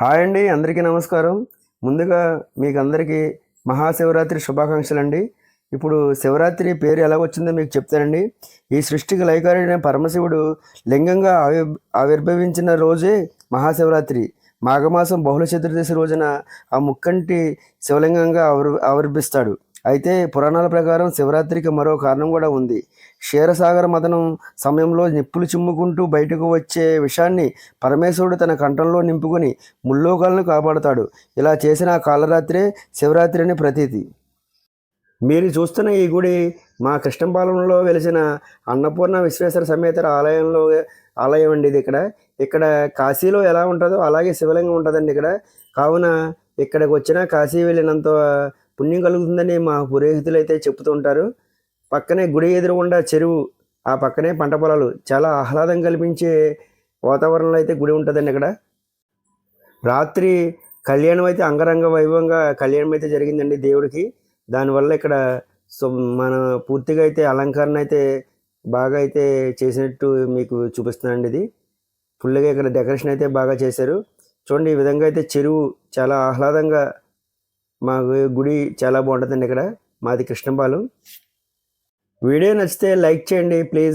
Hi అండి అందరికీ నమస్కారం. ముందుగా మీకు అందరికీ మహాశివరాత్రి శుభాకాంక్షలు అండి ఇప్పుడు శివరాత్రి పేరు ఎలా వచ్చిందో మీకు చెప్తానండి. ఈ సృష్టికి లైకారైన పరమశివుడు లింగంగా ఆవి ఆవిర్భవించిన రోజే మహాశివరాత్రి. మాఘమాసం బహుళ చతుర్దశి రోజున ఆ ముక్కంటి శివలింగంగా ఆవిర్ ఆవిర్భిస్తాడు. అయితే పురాణాల ప్రకారం శివరాత్రికి మరో కారణం కూడా ఉంది. క్షీరసాగర మదనం సమయంలో నిప్పులు చిమ్ముకుంటూ బయటకు వచ్చే విషాన్ని పరమేశ్వరుడు తన కంఠంలో నింపుకొని ముల్లోకాలను కాపాడుతాడు. ఇలా చేసిన ఆ కాలరాత్రే శివరాత్రి అని ప్రతీతి. మీరు చూస్తున్న ఈ గుడి మా కృష్ణపాలెంలో వెలిసిన అన్నపూర్ణ విశ్వేశ్వర సమేతర ఆలయంలో ఆలయం అండి ఇది ఇక్కడ. ఇక్కడ కాశీలో ఎలా ఉంటుందో అలాగే శివలింగం ఉంటుందండి ఇక్కడ. కావున ఇక్కడికి వచ్చిన కాశీ వెళ్ళినంత పుణ్యం కలుగుతుందని మా పురోహితులు అయితే చెప్తుంటారు పక్కనే గుడి ఎదురుగుండా చెరువు ఆ పక్కనే పంట పొలాలు. చాలా ఆహ్లాదం కల్పించే వాతావరణంలో అయితే గుడి ఉంటుందండి ఇక్కడ రాత్రి కళ్యాణం అయితే అంగరంగ వైభవంగా కళ్యాణం అయితే జరిగిందండి దేవుడికి. దానివల్ల ఇక్కడ సో మన పూర్తిగా అయితే అలంకరణ అయితే బాగా అయితే చేసినట్టు మీకు చూపిస్తున్నానండి ఇది. ఫుల్గా ఇక్కడ డెకరేషన్ అయితే బాగా చేశారు. చూడండి ఈ విధంగా అయితే చెరువు చాలా ఆహ్లాదంగా మా గుడి చాలా బాగుంటుందండి ఇక్కడ. మాది కృష్ణపాలెం. వీడియో నచ్చితే లైక్ చేయండి ప్లీజ్.